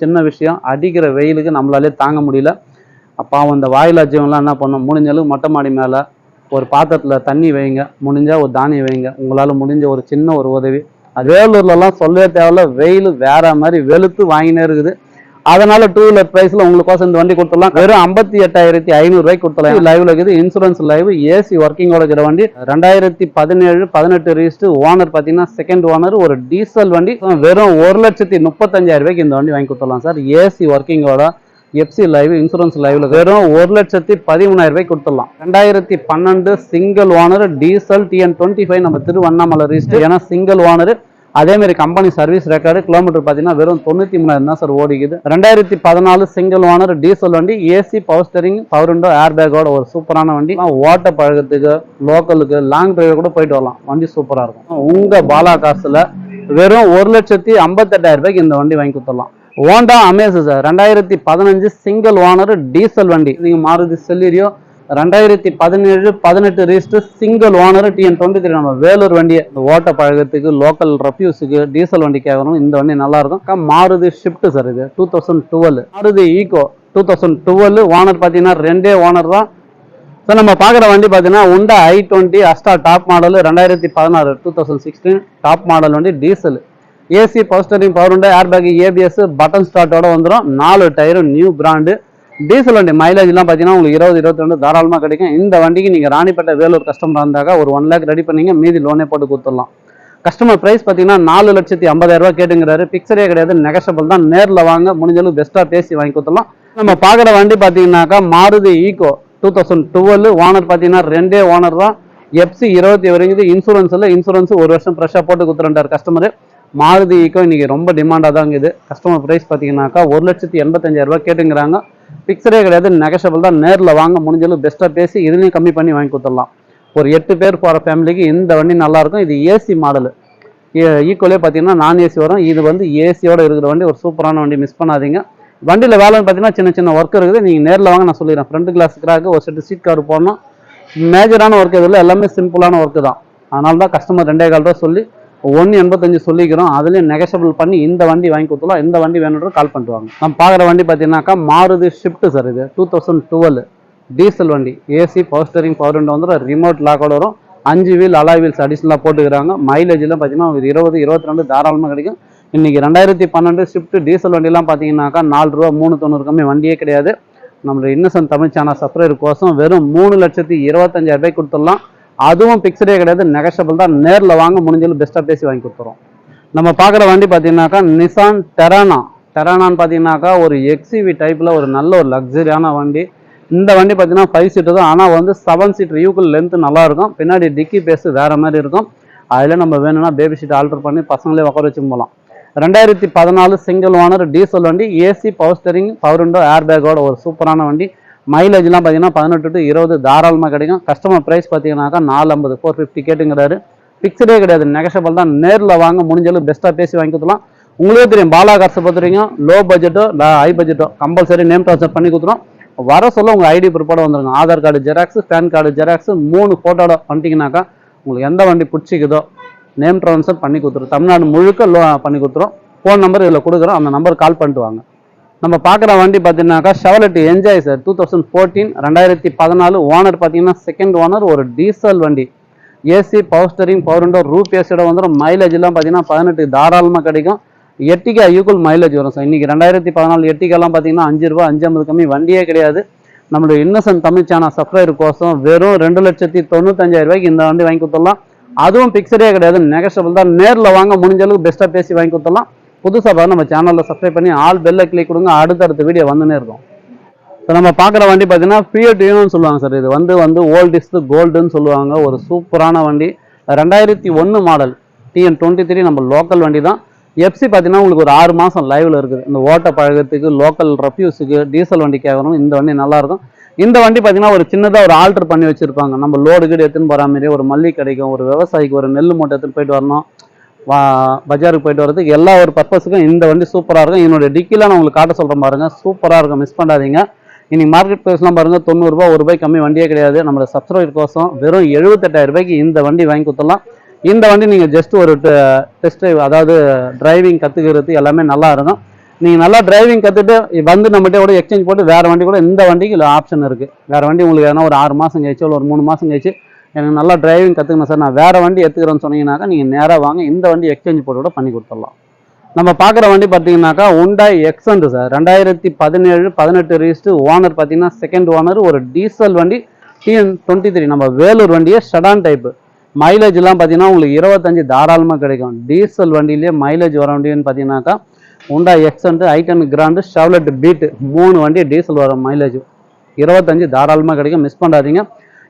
சின்ன விஷயம். அடிக்கிற வெயிலுக்கு நம்மளாலே தாங்க முடியல. அப்பா அந்த வாயிலா ஜீவன்லாம் என்ன பண்ணும்? முடிஞ்ச அளவு மொட்டை மாடி மேலே ஒரு பாத்திரத்தில் தண்ணி வைங்க. முடிஞ்சால் ஒரு தானியம் வைங்க. உங்களால் முடிஞ்ச ஒரு சின்ன ஒரு உதவி. வேலூர்லலாம் சொல்லவே தேவையில்ல. வெயில் வேற மாதிரி வெளுத்து வாங்கினே இருக்குது. அதனால டூ வீலர் பிரைஸ்ல உங்களுக்கோசம் இந்த வண்டி கொடுத்துடலாம். வெறும் ஐம்பத்தி எட்டாயிரத்தி ஐநூறு ரூபாய்க்கு கொடுத்துடலாம். லைவ்ல இருக்குது. இன்சூரன்ஸ் லைவ் ஏசி ஒர்க்கிங்கோட இருக்கிற வண்டி. ரெண்டாயிரத்தி பதினேழு பதினெட்டு ரிஜிஸ்ட் ஓனர் பார்த்தீங்கன்னா செகண்ட் ஓனர் ஒரு டீசல் வண்டி. வெறும் ஒரு லட்சத்தி முப்பத்தஞ்சாயிரம் ரூபாய்க்கு இந்த வண்டி வாங்கி கொடுத்துடலாம் சார். ஏசி ஒர்க்கிங்கோட எஃப்சி லைவ் இன்சூரன்ஸ் லைவ்ல வெறும் ஒரு லட்சத்தி பதிமூணாயிரம் ரூபாய்க்கு கொடுத்துடலாம். ரெண்டாயிரத்தி பன்னெண்டு single owner diesel TN twenty five நம்ம திருவண்ணாமலை ரிஜிஸ்டர் ஏன்னா சிங்கிள் ஓனர் அதே மாதிரி கம்பெனி சர்வீஸ் ரெக்கார்டு கிலோமீட்டர் பார்த்தீங்கன்னா வெறும் தொண்ணூற்றி மூணாயிரம் தான் சார் ஓடிக்குது. ரெண்டாயிரத்தி பதினாலு சிங்கிள் ஓனர் டீசல் வண்டி AC power steering power window air பேக்கோட ஒரு சூப்பரான வண்டி. ஓட்ட பழகத்துக்கு லோக்கலுக்கு லாங் டிரைவ் கூட போயிட்டு வரலாம். வண்டி சூப்பராக இருக்கும். உங்கள் பாலா காசுல வெறும் ஒரு லட்சத்தி ஐம்பத்தெட்டாயிரம் ரூபாய்க்கு இந்த வண்டி வாங்கி கொடுத்துடலாம். ஹோண்டா அமேசு சார் ரெண்டாயிரத்தி பதினஞ்சு சிங்கிள் ஓனர் டீசல் வண்டி. நீங்கள் மாருதி செல்லிரியோ ரெண்டாயிரத்தி பதினேழு பதினெட்டு register single owner TN twenty three நம்ம வேலூர் வண்டியை இந்த ஓட்ட பழகத்துக்கு லோக்கல் ரெஃப்யூஸுக்கு டீசல் வண்டி கேட்கணும் இந்த வண்டி நல்லா இருக்கும் மாருதி ஷிஃப்ட் சார் இது two thousand twelve Maruti Eeco two thousand twelve owner பார்த்தீங்கன்னா ரெண்டே ஓனர் தான். சார் நம்ம பார்க்குற வண்டி பார்த்தீங்கன்னா Hyundai i twenty Asta top model ரெண்டாயிரத்தி பதினாறு two thousand sixteen top model வண்டி diesel AC power steering power உண்டு ஏர் பேக் ஏபிஎஸ் பட்டன் ஸ்டார்ட்டோட வந்துடும் நாலு டயரும் நியூ பிராண்டு டீசல் வண்டி மைலேஜ்லாம் பார்த்தீங்கன்னா உங்களுக்கு இருபது இருபத்தி ரெண்டு தாராளமாக கிடைக்கும். இந்த வண்டிக்கு நீங்கள் ராணிப்பேட்டை வேலூர் கஸ்டமர் இருந்தாக்க ஒரு ஒன் லேக் ரெடி பண்ணிங்க மீதி லோனே போட்டு கொடுத்துடலாம். கஸ்டமர் ப்ரைஸ் பார்த்தீங்கன்னா நாலு லட்சத்தி ஐம்பதாயிரம் கேட்டுங்கிறாரு. பிக்சரே கிடையாது நெகஷபிள் தான். நேரில் வாங்க முடிஞ்சளவு பெஸ்ட்டாக பேசி வாங்கி கொடுத்துடலாம். நம்ம பார்க்குற வண்டி பார்த்தீங்கன்னாக்கா Maruti Eeco two thousand twelve owner பார்த்தீங்கன்னா ரெண்டே ஓனர் தான். எஃப்சி இருபத்தி வரைக்கும் இன்சூரன்ஸ் இல்லை. இன்சூரன்ஸ் ஒரு வருஷம் ஃப்ரெஷ்ஷாக போட்டு கொடுத்துருந்தார் கஸ்டமர் மாருதி ஈகோ இன்னைக்கு ரொம்ப டிமாண்டாக தான் இருக்குது கஸ்டமர் ப்ரைஸ் பார்த்தீங்கன்னாக்கா ஒரு லட்சத்தி எண்பத்தஞ்சாயிரம் ரூபாய் கேட்டுங்கிறாங்க. பிக்சரே கிடையாது நெகஷபிள் தான். நேரில் வாங்க முடிஞ்சளவு பெஸ்ட்டாக பேசி இதுலேயும் கம்மி பண்ணி வாங்கி கொடுத்துடலாம். ஒரு எட்டு பேர் போகிற ஃபேமிலிக்கு இந்த வண்டி நல்லாயிருக்கும் இது ஏசி மாடலு ஈக்குவலே பார்த்தீங்கன்னா நான் ஏசி வரும். இது வந்து ஏசியோடு இருக்கிற வண்டி. ஒரு சூப்பரான வண்டி மிஸ் பண்ணாதீங்க. வண்டியில் வேலைன்னு பார்த்தீங்கன்னா சின்ன சின்ன ஒர்க் இருக்குது. நீங்கள் நேரில் வாங்க நான் சொல்லிடுறேன். ஃப்ரண்ட் கிளாஸ் கிராக்கு ஒரு செட்டு சீட் கவர் போடணும். மேஜரான ஒர்க் இதில் எல்லாமே சிம்பிளான ஒர்க்கு தான். அதனால தான் கஸ்டமர் ரெண்டே கால் ரூபா சொல்லி ஒன்று எண்பத்தஞ்சு சொல்லிக்கிறோம். அதுலேயும் நெகசபிள் பண்ணி இந்த வண்டி வாங்கி கொடுத்துலாம் இந்த வண்டி வேணுன்ற கால் பண்ணுவாங்க நம்ம பார்க்குற வண்டி பார்த்தீங்கன்னாக்கா மாறுது ஷிஃப்ட் சார் இது. டூ தௌசண்ட் டுவெல் டீசல் வண்டி. AC power steering power window வந்துடும் ரிமோட் லாக்கோட வரும். அஞ்சு வீல் அலாய் வீல்ஸ் அடிஷனலாக போட்டுக்கிறாங்க. மைலேஜ்லாம் பார்த்தீங்கன்னா ஒரு இருபது இருபத்தி ரெண்டு தாராளமாக கிடைக்கும். இன்னைக்கு ரெண்டாயிரத்தி பன்னெண்டு ஷிஃப்ட் டீசல் வண்டிலாம் பார்த்தீங்கன்னாக்கா நாலு ரூபா மூணு தொண்ணூறு கம்மி வண்டியே கிடையாது. நம்மளோட இன்னசன் தமிழ் சேனல் சப்ஸ்கிரைபர் கோசம் வெறும் மூணு லட்சத்தி இருபத்தஞ்சாயிரம் ரூபாய் கொடுத்துடலாம். அதுவும் பிக்சடே கிடையாது நெகஷபிள் தான். நேரில் வாங்க முடிஞ்சளவு பெஸ்ட்டாக பேசி வாங்கி கொடுத்துறோம். நம்ம பார்க்குற வண்டி பார்த்தீங்கன்னாக்கா நிசான் டெரானா டெரானான்னு பார்த்தீங்கன்னாக்கா ஒரு எக்ஸிவி டைப்பில் ஒரு நல்ல ஒரு லக்ஸரியான வண்டி. இந்த வண்டி பார்த்தீங்கன்னா ஃபைவ் சீட்டு தான். ஆனால் வந்து செவன் சீட் யூக்குள் லென்த்து நல்லாயிருக்கும் பின்னாடி டிக்கி பேஸ் வேறு மாதிரி இருக்கும். அதில் நம்ம வேணும்னா பேபி சீட் ஆல்டர் பண்ணி பசங்களே உட்கார வச்சு போகலாம் ரெண்டாயிரத்தி பதினாலு சிங்கிள் ஓனர் டீசல் வண்டி AC power steering power window air பேக்கோட ஒரு சூப்பரான வண்டி. மைலேஜ்லாம் பார்த்தீங்கன்னா பதினெட்டு டு இருபது தாராளமாக கிடைக்கும். கஸ்டமர் ப்ரைஸ் பார்த்தீங்கன்னாக்கா நாலு ஐம்பது ஃபோர் ஃபிஃப்டி கேட்டுங்கிறாரு ஃபிக்ஸ்டே கிடையாது நெகஷபிள் தான். நேரில் வாங்க முடிஞ்சளவு பெஸ்ட்டாக பேசி வாங்கி உங்களுக்கே தெரியும் பாலா கார்ஸை பொறுத்த வரைக்கும் லோ பட்ஜெட்டோ ஹை பட்ஜெட்டோ கம்பல்சரி நேம் ட்ரான்ஸ்ஃபர் பண்ணி கொடுத்துரும் வர சொல்ல உங்கள் ஐடி ப்ரிப்போட வந்துருங்க. Aadhaar card xerox PAN card xerox மூணு ஃபோட்டோட வந்துட்டிங்கனாக்கா உங்களுக்கு எந்த வண்டி பிடிச்சிக்குதோ நேம் ட்ரான்ஸ்ஃபர் பண்ணி கொடுத்துரும் தமிழ்நாடு முழுக்க லோ பண்ணி கொடுத்துரும் ஃபோன் நம்பர் இதில் கொடுக்குறோம். அந்த நம்பர் கால் பண்ணிட்டு வாங்க. நம்ம பார்க்குற வண்டி பார்த்தீங்கன்னாக்கா Chevrolet Enjoy sir two thousand fourteen ரெண்டாயிரத்தி பதினாலு ஓனர் பார்த்தீங்கன்னா செகண்ட் ஓனர் ஒரு டீசல் வண்டி. AC power steering power window roof ஏசியோட வந்துடும் மைலேஜ்லாம் பார்த்தீங்கன்னா பதினெட்டு தாராளமாக கிடைக்கும். எட்டிகா ஈக்குவல் மைலேஜ் வரும் சார் இன்னைக்கு ரெண்டாயிரத்தி பதினாலு எட்டிகாலாம் பார்த்தீங்கன்னா அஞ்சு ரூபா அஞ்சு ஐம்பது கம்மி வண்டியே கிடையாது. நம்மளுடைய இன்னசென்ட் தமிழ் சேனல் சப்ஸ்கிரைபர் கோசம் வெறும் ரெண்டு லட்சத்தி தொண்ணூத்தஞ்சாயிரம் ரூபாய்க்கு இந்த வண்டி வாங்கி கொடுத்துடலாம். அதுவும் பிக்சரே கிடையாது நெகஷபிள் தான். நேரில் வாங்க முடிஞ்ச அளவுக்கு பெஸ்ட்டாக பேசி வாங்கி கொடுத்துடலாம். புதுசாக பார்த்து நம்ம சேனலில் சப்ஸ்கிரைப் பண்ணி ஆல் பெல்ல கிளிக் கொடுங்க அடுத்தடுத்த வீடியோ வந்துனே இருக்கும். இப்போ நம்ம பார்க்குற வண்டி பார்த்தீங்கன்னா ஃபியட் யூனோன்னு சொல்லுவாங்க சார் இது வந்து வந்து ஓல்ட் இஸ் கோல்டுன்னு சொல்லுவாங்க. ஒரு சூப்பரான வண்டி. ரெண்டாயிரத்தி ஒன்று மாடல் டிஎன் டுவெண்ட்டி த்ரீ நம்ம லோக்கல் வண்டி தான் எஃப்சி பார்த்தீங்கன்னா உங்களுக்கு ஒரு ஆறு மாதம் லைவில் இருக்குது. இந்த ஓட்ட பழகத்துக்கு லோக்கல் ரஃப்யூஸுக்கு டீசல் வண்டி கேட்கணும் இந்த வண்டி நல்லாயிருக்கும் இந்த வண்டி பார்த்தீங்கன்னா ஒரு சின்னதாக ஒரு ஆல்டர் பண்ணி வச்சுருப்பாங்க. நம்ம லோடு கீடு எடுத்துன்னு போகிற மாதிரி ஒரு மல்லி கிடைக்கும் ஒரு விவசாயிக்கு ஒரு நெல் மூட்டை எடுத்துன்னு போயிட்டு வரணும். பஜாருக்கு போயிட்டு வரதுக்கு எல்லா ஒரு பர்பஸுக்கும் இந்த வண்டி சூப்பராக இருக்கும். என்னோட டிக்கிலாம் நான் உங்களுக்கு காட்ட சொல்கிறேன் பாருங்க. சூப்பராக இருக்கும் மிஸ் பண்ணாதீங்க. இன்னைக்கு மார்க்கெட் ப்ரைஸ்லாம் பாருங்கள் தொண்ணூறுபா ஒரு ரூபாய் கம்மி வண்டியே கிடையாது. நம்மளோட சப்ஸ்கிரைபர் கோசம் வெறும் எழுபத்தெட்டாயிரம் ரூபாய்க்கு இந்த வண்டி வாங்கி கொடுத்துடலாம். இந்த வண்டி நீங்கள் ஜஸ்ட் ஒரு டெஸ்ட் ட்ரைவ் அதாவது டிரைவிங் கற்றுக்கிறது எல்லாமே நல்லா இருக்கும். நீங்கள் நல்லா டிரைவிங் கற்றுட்டு வந்து நம்மகிட்ட கூட எக்ஸ்சேஞ்ச் போட்டு வேறு வண்டி கூட இந்த வண்டிக்கு இல்லை ஆப்ஷன் இருக்குது வேறு வண்டி உங்களுக்கு எதனா ஒரு ஆறு மாதம் கழிச்சு இல்லை ஒரு மூணு மாதம் கழிச்சு எனக்கு நல்லா டிரைவிங் கற்றுக்கணும் சார். நான் வேறு வண்டி எடுத்துக்கிறேன்னு சொன்னீங்கன்னாக்கா நீங்கள் நேராக வாங்க. இந்த வண்டி எக்ஸ்சேஞ்ச் போட்டு கூட பண்ணி கொடுத்துடலாம். நம்ம பார்க்குற வண்டி பார்த்தீங்கன்னாக்கா உண்டாய் எக்ஸண்ட் சார். ரெண்டாயிரத்தி பதினேழு பதினெட்டு ரிஜிஸ்டர் ஓனர் பார்த்தீங்கன்னா செகண்ட் ஓனர் ஒரு டீசல் வண்டி டிஎன் டுவெண்ட்டி த்ரீ நம்ம வேலூர் வண்டியே ஷடான் டைப்பு மைலேஜ்லாம் பார்த்தீங்கன்னா உங்களுக்கு இருபத்தஞ்சு தாராளமாக கிடைக்கும். டீசல் வண்டியிலேயே மைலேஜ் வர வண்டின்னு பார்த்தீங்கன்னாக்கா உண்டா எக்ஸண்ட் ஐட்டன் கிராண்டு ஷவ்லெட் பீட்டு மூணு வண்டி டீசல் வர மைலேஜ் இருபத்தஞ்சு தாராளமாக கிடைக்கும். மிஸ் பண்ணாதீங்க.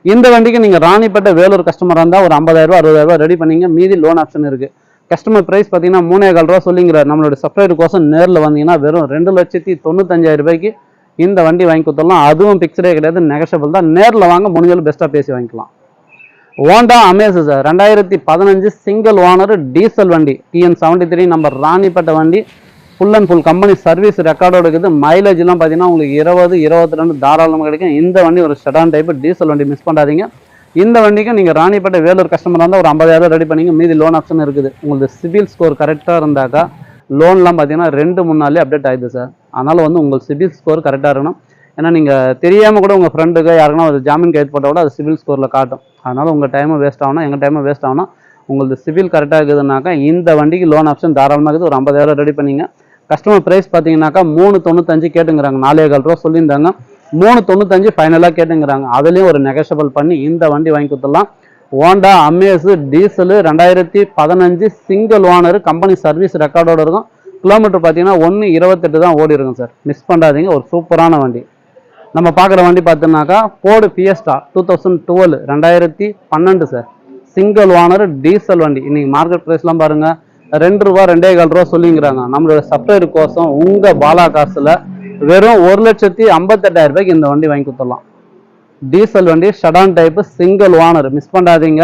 இந்த வண்டிக்கு நீங்கள் ராணிப்பட்ட வேலூர் கஸ்டமராக இருந்தால் ஒரு ஐம்பதாயிரரூவா அறுபதாயிரரூவா ரெடி பண்ணிங்க. மீதி லோன் ஆப்ஷன் இருக்குது கஸ்டமர் ப்ரைஸ் பார்த்தீங்கன்னா மூணே கால் ரூபா சொல்லிங்கிறார் நம்மளோட சப்ளைடு கோசம் நேரில் வந்தீங்கன்னா வெறும் ரெண்டு லட்சத்தி தொண்ணூத்தஞ்சாயிரம் ரூபாய்க்கு இந்த வண்டி வாங்கி கொடுத்துடலாம். அதுவும் பிக்சரே கிடையாது நெகஷபிள் தான். நேரில் வாங்க முடிஞ்சாலும் பெஸ்ட்டாக பேசி வாங்கிக்கலாம். ஹோண்டா அமேசு சார் ரெண்டாயிரத்தி பதினஞ்சு சிங்கிள் ஓனர் டீசல் வண்டி TN seventy three number Ranipet வண்டி. Full and full company service ரெக்கார்டோட இருக்குது. மைலேஜ்லாம் பார்த்தீங்கன்னா உங்களுக்கு இருபது இருபத்தி ரெண்டு தாராளமாக கிடைக்கும். இந்த வண்டி ஒரு ஷெடான் டைப்பு டீசல் வண்டி மிஸ் பண்ணாதீங்க. இந்த வண்டிக்கும் நீங்கள் ராணிப்பேட்டை வேலூர் கஸ்டமராக இருந்தால் ஒரு ஐம்பதாயிரம் ரெடி பண்ணிங்க மீதி லோன் ஆப்ஷன் இருக்குது. உங்களுக்கு சிபில் ஸ்கோர் கரெக்டாக இருந்தாக்கா லோன்லாம் பார்த்தீங்கன்னா ரெண்டு மூணு நாள்லேயே அப்டேட் ஆகிடுது சார் அதனால் வந்து உங்கள் சிபில் ஸ்கோர் கரெக்டாக இருக்கணும். ஏன்னா நீங்கள் தெரியாமல் கூட உங்கள் ஃப்ரெண்டுக்கு யாருக்குன்னா ஒரு ஜாமீன் கைது போட்டால் கூட அது சிவில் ஸ்கோரில் காட்டும். அதனால் உங்கள் டைமும் வேஸ்ட் ஆகணும். எங்கள் டைமும் வேஸ்ட் ஆகணும். உங்களுக்கு சிவில் கரெக்டாக இருக்குதுனாக்கா இந்த வண்டிக்கு லோன் ஆப்ஷன் தாராளமாக இருக்குது. ஒரு ஐம்பதாயிரம் ரெடி பண்ணிங்க கஸ்டமர் ப்ரைஸ் பார்த்தீங்கன்னாக்கா மூணு தொண்ணூத்தஞ்சு கேட்டுங்கிறாங்க. நாலே கால் ரூபா சொல்லியிருந்தாங்க. மூணு தொண்ணூத்தஞ்சு ஃபைனலாக கேட்டுங்கிறாங்க. அதுலேயும் ஒரு நெகஷபிள் பண்ணி இந்த வண்டி வாங்கி கொடுத்துடலாம். ஹோண்டா அமேஸு டீசலு ரெண்டாயிரத்தி பதினஞ்சு சிங்கிள் ஓனர் கம்பெனி சர்வீஸ் ரெக்கார்டோட இருக்கும். கிலோமீட்டர் பார்த்தீங்கன்னா ஒன்று இருபத்தெட்டு தான் ஓடி இருக்கும் சார் மிஸ் பண்ணாதீங்க ஒரு சூப்பரான வண்டி. நம்ம பார்க்குற வண்டி பார்த்தோம்னாக்கா Ford Fiesta two thousand twelve ரெண்டாயிரத்தி பன்னெண்டு சார் சிங்கிள் ஓனர் டீசல் வண்டி. இன்றைக்கி மார்க்கெட் ப்ரைஸ்லாம் பாருங்கள் ரெண்டு ரூபா ரெண்டே கால் ரூபா சொல்லிங்கிறாங்க. நம்மளோட சப்ளையர் கோசம் உங்கள் பாலா காசில் வெறும் ஒரு லட்சத்தி ஐம்பத்தெட்டாயிரம் ரூபாய்க்கு இந்த வண்டி வாங்கி கொடுத்துடலாம். டீசல் வண்டி sedan type single owner miss பண்ணாதீங்க.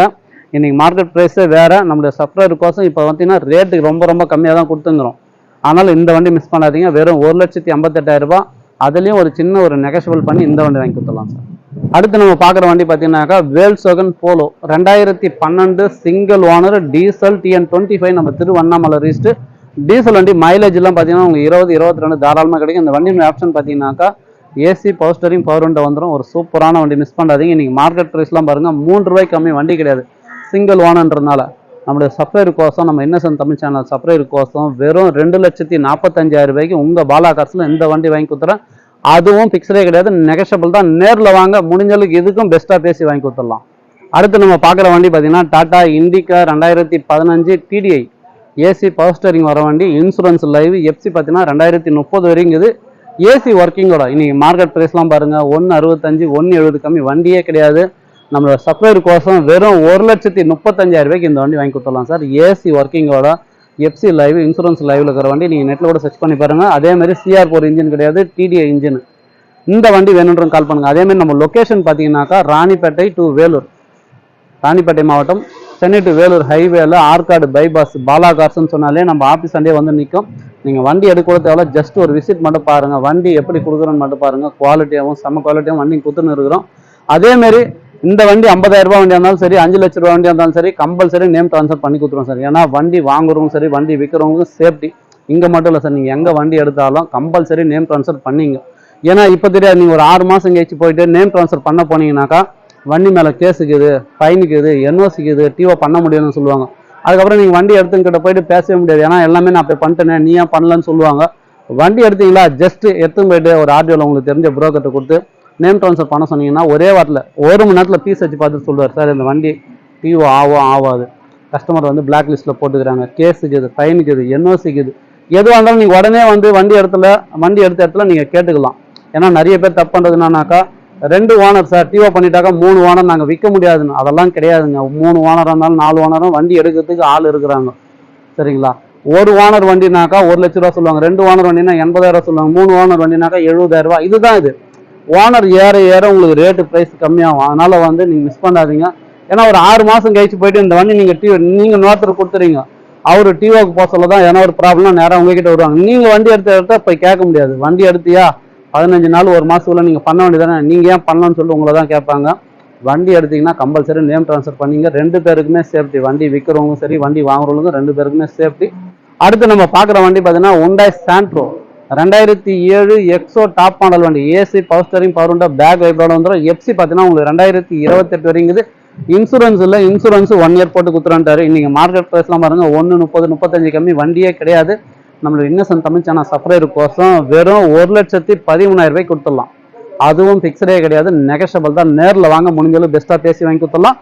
இன்னைக்கு மார்க்கெட் ப்ரைஸே வேற. நம்மளுடைய சப்ளையர் கோசம் இப்போ பார்த்தீங்கன்னா ரேட்டுக்கு ரொம்ப ரொம்ப கம்மியாக தான் கொடுத்துங்கிறோம். ஆனால் இந்த வண்டி மிஸ் பண்ணாதீங்க. வெறும் ஒரு லட்சத்தி ஐம்பத்தெட்டாயிரம் ரூபாய். அதுலேயும் ஒரு சின்ன ஒரு நெகஷபிள் பண்ணி இந்த வண்டி வாங்கி கொடுத்துடலாம் சார் அடுத்து நம்ம பார்க்குற வண்டி பார்த்தீங்கன்னாக்கா வேல்சோகன் போலோ. ரெண்டாயிரத்தி பன்னெண்டு single owner diesel TN twenty five நம்ம திருவண்ணாமலை ரீஸ்ட்டு டீசல் வண்டி மைலேஜ்லாம் பார்த்தீங்கன்னா உங்களுக்கு இருபது இருபத்தி ரெண்டு தாராளமாக கிடைக்கும். இந்த வண்டியோட ஆப்ஷன் பார்த்தீங்கன்னாக்கா AC power steering power window வந்துடும் ஒரு சூப்பரான வண்டி மிஸ் பண்ணாதீங்க. இன்னைக்கு மார்க்கெட் ப்ரைஸ்லாம் பாருங்கள் மூன்று ரூபாய்க்கு கம்மி வண்டி கிடையாது. சிங்கிள் ஓனன்றனால நம்மளுடைய சப்ளையர் கோசம் நம்ம என்ன தமிழ் சேனல் சப்ளையர் கோசம் வெறும் ரெண்டு லட்சத்தி நாற்பத்தஞ்சாயிரம் ரூபாய்க்கு உங்கள் பாலா காசில் இந்த வண்டி வாங்கி கொடுத்துறேன்? அதுவும் ஃபிக்ஸடே கிடையாது நெகஷபிள் தான். நேரில் வாங்க முடிஞ்சளவுக்கு இதுக்கும் பெஸ்ட்டாக பேசி வாங்கி கொடுத்துடலாம். அடுத்து நம்ம பார்க்குற வண்டி பார்த்தீங்கன்னா டாடா இண்டிகா ரெண்டாயிரத்தி பதினஞ்சு டிடிஐ ஏசி பவர் ஸ்டேரிங் வர வண்டி இன்சூரன்ஸ் லைவ் எஃப்சி பார்த்தீங்கன்னா ரெண்டாயிரத்தி முப்பது வரைக்கும் இது ஏசி ஒர்க்கிங்கோட இன்னைக்கு மார்க்கெட் ப்ரைஸ்லாம் பாருங்கள் ஒன்று அறுபத்தஞ்சு ஒன்று எழுபது கம்மி. வண்டியே கிடையாது. நம்மளோட சப்ளையர் கோசம் வெறும் ஒரு லட்சத்தி முப்பத்தஞ்சாயிரம் ரூபாய்க்கு இந்த வண்டி வாங்கி கொடுத்துடலாம் சார். ஏசி ஒர்க்கிங்கோட எஃப்சி லைவ் இன்சூரன்ஸ் லைவ்ல இருக்கிற வண்டி நீங்கள் நெட்டில் கூட சர்ச் பண்ணி பாருங்க. அதே மாதிரி சிஆர் போர் இன்ஜின் கிடையாது டிடிஐ இன்ஜின் இந்த வண்டி வேணுன்றவங்க கால் பண்ணுங்க. அதே மாதிரி நம்ம லொகேஷன் பார்த்தீங்கன்னாக்கா ராணிப்பேட்டை டு வேலூர். ராணிப்பேட்டை மாவட்டம் சென்னை டு வேலூர் ஹைவேல ஆற்காடு பைபாஸ் பாலா கார்ஸ்னு சொன்னாலே நம்ம ஆஃபீஸ் அண்டே வந்து நிற்கும் நீங்கள் வண்டி எடுக்க கூட தேவையில்ல ஜஸ்ட் ஒரு விசிட் மட்டும் பாருங்க. வண்டி எப்படி கொடுக்குறோன்னு மட்டும் பாருங்க. குவாலிட்டியாகவும் செம்ம குவாலிட்டியாகவும் வண்டி கொடுத்துன்னு இருக்கிறோம். அதே மாதிரி இந்த வண்டி 50000 ரூபாய் வண்டியாக இருந்தாலும் சரி அஞ்சு லட்ச ரூபா வண்டியாக இருந்தாலும் சரி கம்பல்சரி நேம் ட்ரான்ஸ்ஃபர் பண்ணி கொடுத்துருவோம் சார். ஏன்னா வண்டி வாங்குறவங்க சரி வண்டி விற்கிறவங்களுக்கும் சேஃப்டி இங்கே மட்டும் இல்லை சார் நீங்கள் எங்கே வண்டி எடுத்தாலும் கம்பல்சரி நேம் ட்ரான்ஸ்ஃபர் பண்ணிங்க. ஏன்னா இப்போ தெரியாது நீங்கள் ஒரு ஆறு மாதம் கழிச்சு போயிட்டு நேம் ட்ரான்ஸ்ஃபர் பண்ண போனீங்கன்னாக்கா வண்டி மேலே கேஸுக்குது ஃபைனுக்குது என்ஓசிக்குது டிஓ பண்ண முடியும்னு சொல்லுவாங்க. அதுக்கப்புறம் நீங்கள் வண்டி எடுத்துக்கிட்ட போயிட்டு பேசவே முடியாது. ஏன்னா எல்லாமே நான் இப்போ பண்ணிட்டேனே நீ ஏன் பண்ணலன்னு சொல்லுவாங்க. வண்டி எடுத்தீங்களா? ஜஸ்ட் எடுத்துன்னு போயிட்டு ஒரு ஆர்டிஓவில் உங்களுக்கு தெரிஞ்ச புரோக்கர்கிட்ட கொடுத்து நேம் ட்ரான்ஸ்ஃபர் பண்ண சொன்னீங்கன்னா ஒரே வாரத்தில் ஒரு மணி நேரத்தில் பீஸ் வச்சு பார்த்துட்டு சொல்லுவார். சார் இந்த வண்டி டிஓ ஆகும் ஆகாது கஸ்டமர் வந்து பிளாக் லிஸ்ட்டில் போட்டுக்கிறாங்க. கேஸுக்கு இது ஃபைனுக்கு இது என்ஓசிக்கு இது. எதுவாக இருந்தாலும் நீங்கள் உடனே வந்து வண்டி இடத்துல வண்டி எடுத்த இடத்துல நீங்கள் கேட்டுக்கலாம். ஏன்னா நிறைய பேர் தப்பு பண்ணுறது என்னன்னாக்கா ரெண்டு ஓனர் சார் டிஓ பண்ணிட்டாக்கா மூணு ஓனர் நாங்கள் விற்க முடியாதுன்னு. அதெல்லாம் கிடையாதுங்க. மூணு ஓனராக இருந்தாலும் நாலு ஓனரும் வண்டி எடுக்கிறதுக்கு ஆள் இருக்கிறாங்க. சரிங்களா? ஒரு ஓனர் வண்டினாக்கா ஒரு லட்ச ரூபா சொல்லுவாங்க. ரெண்டு ஓனர் வண்டினா எண்பதாயிரம் சொல்லுவாங்க. மூணு ஓனர் வண்டினாக்கா எழுபதாயிரம் ரூபா. இதுதான் இது. ஓனர் ஏற ஏற உங்களுக்கு ரேட்டு ப்ரைஸ் கம்மியாகும். அதனால் வந்து நீங்கள் மிஸ் பண்ணாதீங்க. ஏன்னா ஒரு ஆறு மாதம் கழிச்சு போயிட்டு இந்த வண்டி நீங்கள் டிவி நீங்கள் நோத்தர் கொடுத்துறீங்க. அவர் டிவோக்கு போக சொல்ல தான் ஏன்னா ஒரு ப்ராப்ளம் நேராக உங்ககிட்ட வருவாங்க. நீங்கள் வண்டி எடுத்த எடுத்தால் போய் கேட்க முடியாது. வண்டி எடுத்தியா? பதினஞ்சு நாள் ஒரு மாதத்துக்குள்ளே நீங்கள் பண்ண வேண்டியதானே நீங்கள் ஏன் பண்ணலாம்னு சொல்லி உங்களை தான் கேட்பாங்க. வண்டி எடுத்தீங்கன்னா கம்பல்சரி நேம் ட்ரான்ஸ்ஃபர் பண்ணீங்க. ரெண்டு பேருக்குமே சேஃப்டி வண்டி விற்கிறவங்களும் சரி வண்டி வாங்குறவங்களுக்கும் ரெண்டு பேருக்குமே சேஃப்டி அடுத்து நம்ம பார்க்குற வண்டி பார்த்தீங்கன்னா உண்டாய் சாண்ட்ரோ ரெண்டாயிரத்தி ஏழு எக்ஸோ டாப் மாடல் வண்டி ஏசி பவர் ஸ்டரிங் பவர் உண்டா பேக் வைப்ரோட வந்துடும் எஃப்சி பார்த்தீங்கன்னா உங்களுக்கு ரெண்டாயிரத்தி இருபத்தெட்டு வரைங்குது இன்சூரன்ஸ் இல்லை இன்சூரன்ஸ் ஒன் இயர் போட்டு குத்துறான்ட்டாரு. இன்றைக்கி மார்க்கெட் ப்ரைஸ்லாம் பாருங்கள் ஒன்று முப்பது முப்பத்தஞ்சு கம்மி வண்டியே கிடையாது. நம்மளோட இன்னசன் தமிழ் சேனல் சப்ரைடு கோசம் வெறும் ஒரு லட்சத்தி பதிமூணாயிரம் ரூபாய் கொடுத்துடலாம். அதுவும் ஃபிக்ஸடே கிடையாது நெகஷபிள் தான். நேரில் வாங்க முடிஞ்சளவு பெஸ்ட்டாக பேசி வாங்கி கொடுத்துடலாம்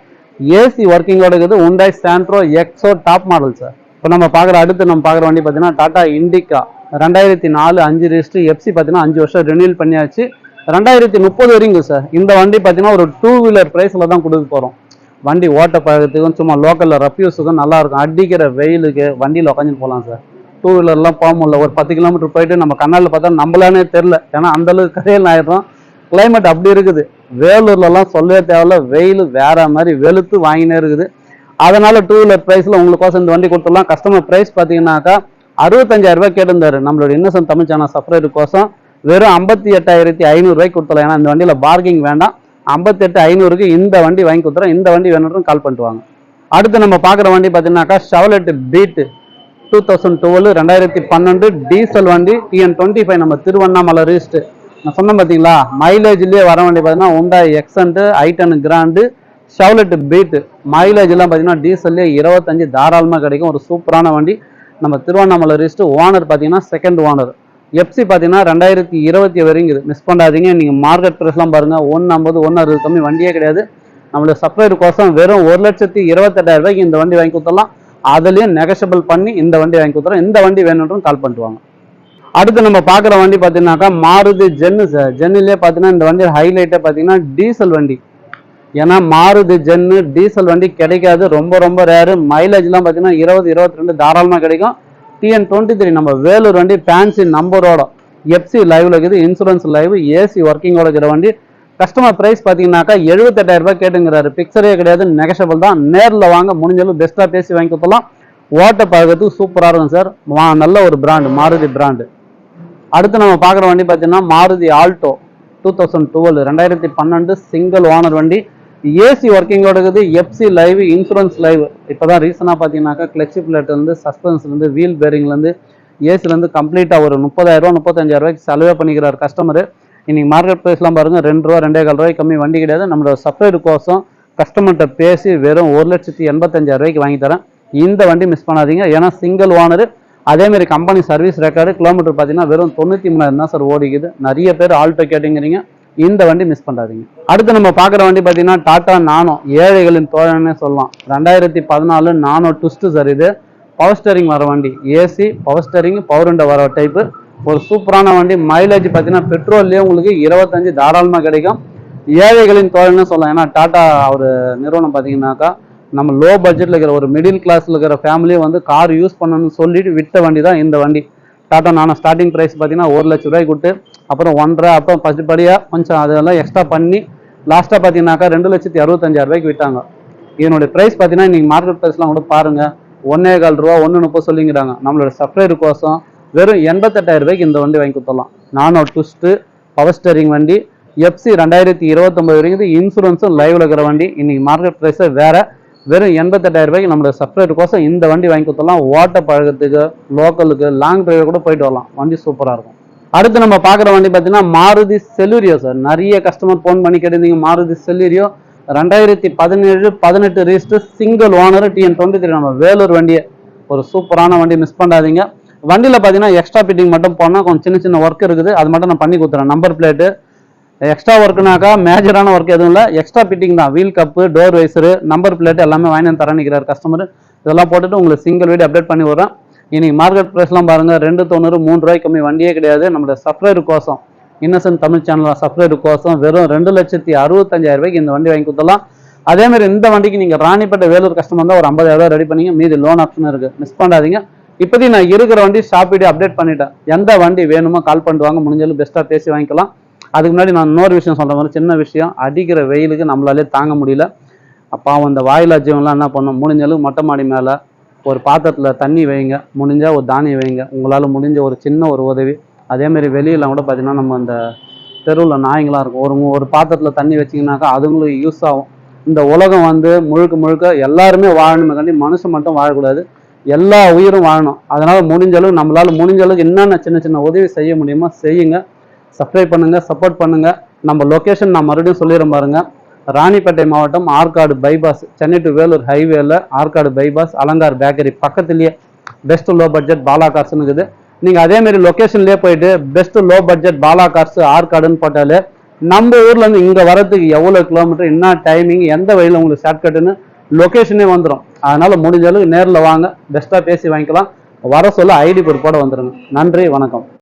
ஏசி ஒர்க்கிங்கோட இருக்குது Hyundai Santro Xo top model sir இப்போ நம்ம பார்க்குற அடுத்து நம்ம பார்க்குற வண்டி பார்த்தீங்கன்னா டாடா இண்டிகா ரெண்டாயிரத்தி நாலு அஞ்சு ரெஜிஸ்ட்ரி எஃப்சி பார்த்தீங்கன்னா அஞ்சு வருஷம் ரினியூல் பண்ணியாச்சு. ரெண்டாயிரத்தி முப்பது வரைக்கும் சார் இந்த வண்டி பார்த்தீங்கன்னா ஒரு டூ வீலர் ப்ரைஸில் தான் கொடுக்க போகிறோம் வண்டி ஓட்ட பழகத்துக்கும் சும்மா லோக்கலில் ரப்யூஸுக்கும் நல்லாயிருக்கும் அடிக்கிற வெயிலுக்கு வண்டியில் உக்காஞ்சிட்டு போகலாம் சார் டூ வீலர்லாம் போக முடியல. ஒரு பத்து கிலோமீட்டர் போயிட்டு நம்ம கண்ணால் பார்த்தா நம்மளானே தெரில ஏன்னா அந்தளவுக்கு கரையில் ஆயிடுறோம் கிளைமேட் அப்படி இருக்குது. வேலூர்லலாம் சொல்லவே தேவையில்ல. வெயில் வேற மாதிரி வெளுத்து வாங்கினே இருக்குது. அதனால் டூ வீலர் ப்ரைஸில் உங்களுக்கோசம் இந்த வண்டி கொடுத்துடலாம். கஸ்டமர் ப்ரைஸ் பார்த்தீங்கன்னாக்கா அறுபத்தஞ்சாயிரம் ரூபாய் கேட்டிருந்தாரு. நம்மளோட இன்னசென்ட் தமிழ் சேனல் சப்ரைடு கோசம் வெறும் ஐம்பத்தி எட்டாயிரத்தி ஐநூறுரூவாய்க்கு கொடுத்தலாம் ஏன்னா இந்த வண்டியில் பார்க்கிங் வேண்டாம். ஐம்பத்தெட்டு ஐநூறுக்கு இந்த வண்டி வாங்கி கொடுத்துறோம் இந்த வண்டி வேணும் கால் பண்ணிட்டுவாங்க. அடுத்து நம்ம பார்க்குற வண்டி பார்த்தீங்கன்னாக்கா Chevrolet Beat two thousand twelve ரெண்டாயிரத்தி பன்னெண்டு டீசல் வண்டி டிஎன் டுவெண்ட்டி ஃபைவ் நம்ம திருவண்ணாமலை ரீஸ்ட்டு நான் சொன்னேன் பார்த்தீங்களா மைலேஜ்லேயே வர வண்டி பார்த்தீங்கன்னா உண்டா எக்ஸன்ட்டு ஐட்டன் கிராண்டு ஷவலெட் பீட்டு மைலேஜ்லாம் பார்த்தீங்கன்னா டீசல்லே இருபத்தஞ்சு தாராளமாக கிடைக்கும். ஒரு சூப்பரான வண்டி. நம்ம திருவண்ணாமலை ரிஸ்ட் ஓனர் பார்த்தீங்கன்னா செகண்ட் ஓனர் எஃப்சி பார்த்தீங்கன்னா ரெண்டாயிரத்தி இருபத்தி வரைங்குது மிஸ் பண்ணாதீங்க. நீங்கள் மார்க்கெட் ப்ரைஸ்லாம் பாருங்கள் ஒன்று ஐம்பது ஒன்று அறுபது கம்மி வண்டியே கிடையாது. நம்மளோட சப்ளைடு கோசம் வெறும் ஒரு லட்சத்தி இருபத்தெட்டாயிரம் ரூபாய்க்கு இந்த வண்டி வாங்கி கொடுத்துடலாம். அதுலேயும் நெகஷபிள் பண்ணி இந்த வண்டி வாங்கி கொடுத்துறோம் இந்த வண்டி வேணுன்றும் கால் பண்ணிடுவாங்க அடுத்து நம்ம பார்க்குற வண்டி பார்த்தீங்கன்னாக்கா மாருதி ஜென்னு சார் ஜென்னிலே பார்த்தீங்கன்னா இந்த வண்டி ஹைலைட்டே பார்த்தீங்கன்னா டீசல் வண்டி. ஏன்னா மாருதி ஜென்னு டீசல் வண்டி கிடைக்காது. ரொம்ப ரொம்ப ரேரு மைலேஜ்லாம் பார்த்தீங்கன்னா இருபது இருபத்தி ரெண்டு தாராளமாக கிடைக்கும். டிஎன் டுவெண்ட்டி த்ரீ நம்ம வேலூர் வண்டி ஃபேன்சி நம்பரோட எஃப்சி லைவ்ல இருக்குது. இன்சூரன்ஸ் லைவ் ஏசி ஒர்க்கிங்கோட இருக்கிற வண்டி. கஸ்டமர் ப்ரைஸ் பார்த்தீங்கன்னாக்கா எழுபத்தெட்டாயிரம் ரூபாய் கேட்டுங்கிறாரு. பிக்சரே கிடையாது நெகஷபிள் தான். நேரில் வாங்க முடிஞ்சளவு பெஸ்ட்டாக பேசி வாங்கி கொடுத்தலாம் ஓட்ட பழகிறதுக்கு சூப்பராக இருக்கும் சார் நல்ல ஒரு பிராண்டு மாருதி பிராண்டு அடுத்து நம்ம பார்க்குற வண்டி பார்த்தீங்கன்னா Maruti Alto two thousand twelve ரெண்டாயிரத்தி பன்னெண்டு சிங்கிள் ஓனர் வண்டி. ஏசி ஒர்க்கிங்கோட இருக்குது எஃப்சி லைவ் இன்சூரன்ஸ் லைவ் இப்போ தான் ரீசனாக பார்த்தீங்கன்னாக்கா கிளச்சி பிளேட்லேருந்து சஸ்பென்ஸ்லேருந்து வீல் பேரிங்லேருந்து ஏசிலேருந்து கம்ப்ளீட்டாக ஒரு முப்பதாயிரரூவா முப்பத்தஞ்சாயிரரூவாய்க்கு செலவே பண்ணிக்கிறார் கஸ்டமர் இன்றைக்கி மார்க்கெட் ப்ரைஸ்லாம் பாருங்கள் ரெண்டு ரூபா ரெண்டே கால் ரூபாய்க்கு கம்மி வண்டி கிடையாது. நம்மளோட சப்ளைடு கோசம் கஸ்டமர்கிட்ட பேசி வெறும் ஒரு லட்சத்தி எண்பத்தஞ்சாயிரம் ரூபாய்க்கு வாங்கி தரேன். இந்த வண்டி மிஸ் பண்ணாதீங்க. ஏன்னா சிங்கிள் ஓனர் அதேமாரி கம்பெனி சர்வீஸ் ரெக்கார்டு கிலோமீட்டர் பார்த்தீங்கன்னா வெறும் தொண்ணூற்றி மூணாயிரம் தான் சார் ஓடிக்குது. நிறைய பேர் ஆல்டோ கேட்டுங்கிறீங்க இந்த வண்டி மிஸ் பண்ணாதீங்க. அடுத்து நம்ம பார்க்குற வண்டி பார்த்தீங்கன்னா டாடா நானோ ஏழைகளின் தோழனே சொல்லலாம். ரெண்டாயிரத்தி பதினாலு நானோ டுஸ்ட்டு சார் இது. பவர் ஸ்டரிங் வர வண்டி. AC power steering power window வர டைப்பு ஒரு சூப்பரான வண்டி. மைலேஜ் பார்த்தீங்கன்னா பெட்ரோல்லேயே உங்களுக்கு இருபத்தஞ்சு தாராளமாக கிடைக்கும். ஏழைகளின் தோழன்னு சொல்லலாம். ஏன்னா டாடா ஒரு நிறுவனம் பார்த்தீங்கன்னாக்கா நம்ம லோ பட்ஜெட்டில் இருக்கிற ஒரு மிடில் கிளாஸில் இருக்கிற ஃபேமிலியும் வந்து கார் யூஸ் பண்ணணும்னு சொல்லிட்டு விட்ட வண்டி தான் இந்த வண்டி. டாடா நானோ ஸ்டார்டிங் ப்ரைஸ் பார்த்தீங்கன்னா ஒரு லட்ச ரூபாய் கொடுத்து அப்புறம் ஒன்றரை அப்புறம் பத்து படியாக கொஞ்சம் அதெல்லாம் எக்ஸ்ட்ரா பண்ணி லாஸ்ட்டாக பார்த்தீங்கன்னாக்கா ரெண்டு லட்சத்தி அறுபத்தஞ்சாயிரம் ரூபாய்க்கு விட்டாங்க இதனுடைய ப்ரைஸ் பார்த்தீங்கன்னா நீங்கள் மார்க்கெட் ப்ரைஸ்லாம் கூட பாருங்கள் ஒன்றே கால் ரூபா ஒன்று முப்பது சொல்லிங்கிறாங்க. நம்மளோட சப்ளைடு கோசம் வெறும் எண்பத்தெட்டாயிரம் ரூபாய்க்கு இந்த வண்டி வாங்கி கொடுத்துடலாம். நானோ ட்விஸ்ட்டு பவர் ஸ்டேரிங் வண்டி எஃப்சி ரெண்டாயிரத்தி இருபத்தொம்பது வரைக்கும் இன்சூரன்ஸும் லைவில் இருக்கிற வண்டி. இன்றைக்கி மார்க்கெட் ப்ரைஸே வேறு. வெறும் எண்பத்தெட்டாயிரம் ரூபாய்க்கு நம்மளோட சப்ளைடு கோசம் இந்த வண்டி வாங்கி கொடுத்துடலாம். ஓட்ட பழகத்துக்கு லோக்கலுக்கு லாங் டிரைவ் கூட போயிட்டு வரலாம். வண்டி சூப்பராக இருக்கும். அடுத்து நம்ம பார்க்குற வண்டி பார்த்தீங்கன்னா மாருதி செலூரியோ சார் நிறைய கஸ்டமர் ஃபோன் பண்ணி கேட்டிருந்தீங்க. மாருதி செலூரியோ ரெண்டாயிரத்தி பதினேழு பதினெட்டு register single owner TN twenty three நம்ம வேலூர் வண்டியை ஒரு சூப்பரான வண்டி மிஸ் பண்ணாதீங்க. வண்டியில் பார்த்தீங்கன்னா எக்ஸ்ட்ரா ஃபிட்டிங் மட்டும் போனால் கொஞ்சம் சின்ன சின்ன ஒர்க் இருக்குது. அது மட்டும் நான் பண்ணி கொடுத்துறேன். நம்பர் பிளேட்டு எக்ஸ்ட்ரா ஒர்க்குனாக்கா மேஜரான ஒர்க் எதுவும் இல்லை. எக்ஸ்ட்ரா ஃபிட்டிங் தான். Wheel cup door visor number plate எல்லாமே வாங்கி வந்து தரேன் நிற்கிறார் கஸ்டமர் இதெல்லாம் போட்டுட்டு உங்களுக்கு சிங்கிள் வீடு அப்டேட் பண்ணி விட்றேன். இன்னைக்கு மார்க்கெட் ப்ரைஸ்லாம் பாருங்கள் ரெண்டு தொண்ணூறு மூணு ரூபாய்க்கு கம்மி. வண்டியே கிடையாது. நம்மளோட சப்ளைடு கோசம் இன்னசென்ட் தமிழ் சேனல் சப்ளைடு கோசம் வெறும் ரெண்டு லட்சத்தி அறுபத்தஞ்சாயிரம் ரூபாய்க்கு இந்த வண்டி வாங்கி கொடுத்தலாம் அதே மாதிரி இந்த வண்டிக்கு நீங்கள் ராணிப்பேட்டை வேலூர் கஸ்டமர் தான் ஒரு ஐம்பதாயிரம் ரூபாய் ரெடி பண்ணிங்க மீதி லோன் ஆப்ஷன் இருக்குது மிஸ் பண்ணாதீங்க. இப்போதையும் நான் இருக்கிற வண்டி ஷாப் வீடியோ அப்டேட் பண்ணிட்டேன். எந்த வண்டி வேணுமோ கால் பண்ணிட்டு வாங்க. முடிஞ்சாலும் பெஸ்ட்டாக பேசி வாங்கிக்கலாம். அதுக்கு முன்னாடி நான் இன்னொரு விஷயம் சொல்கிற மாதிரி சின்ன விஷயம். அடிக்கிற வெயிலுக்கு நம்மளாலே தாங்க முடியல. பாவம் அந்த வாயிலா ஜீவன்லாம் என்ன பண்ணும்? முடிஞ்சளவு மொட்டை மாடி மேலே ஒரு பாத்திரத்தில் தண்ணி வைங்க முடிஞ்சால் ஒரு தானியம் வைங்க. உங்களால் முடிஞ்ச ஒரு சின்ன ஒரு உதவி. அதேமாரி வெளியில் கூட பார்த்தீங்கன்னா நம்ம அந்த தெருவில் நாய்ங்களாம் இருக்கும். ஒரு ஒரு பாத்திரத்தில் தண்ணி வச்சிங்கனாக்கா அதுங்களுக்கு யூஸ் ஆகும். இந்த உலகம் வந்து முழுக்க முழுக்க எல்லாருமே வாழணுமே கண்டி மனுஷன் மட்டும் வாழக்கூடாது. எல்லா உயிரும் வாழணும். அதனால் முடிஞ்ச அளவுக்கு நம்மளால் முடிஞ்ச அளவுக்கு என்னென்ன சின்ன சின்ன உதவி செய்ய முடியுமோ செய்யுங்க. சப்ஸ்கிரைப் பண்ணுங்கள் சப்போர்ட் பண்ணுங்கள் நம்ம லொக்கேஷன் நான் மறுபடியும் சொல்லிடுறேன் பாருங்கள் ராணிப்பேட்டை மாவட்டம் ஆற்காடு பைபாஸ் சென்னை டு வேலூர் ஹைவேல ஆற்காடு பைபாஸ் அலங்கார் பேக்கரி பக்கத்துலேயே பெஸ்ட் லோ பட்ஜெட் பாலா கார்ஸ்னு இருக்குது. நீங்க அதேமாரி லொக்கேஷன்லேயே போயிட்டு best low budget Bala cars ஆற்காடுன்னு போட்டாலே நம்ம ஊர்ல இருந்து இங்க வரதுக்கு எவ்வளவு கிலோமீட்டர் என்ன டைமிங் எந்த வழியில் உங்களுக்கு ஷார்ட்கட்டுன்னு லொக்கேஷனே வந்துடும் அதனால முடிஞ்ச அளவுக்கு நேரில் வாங்க பெஸ்ட்டாக பேசி வாங்கிக்கலாம். வர சொல்ல ஐடி பொறுப்போட வந்துடுங்க நன்றி வணக்கம்.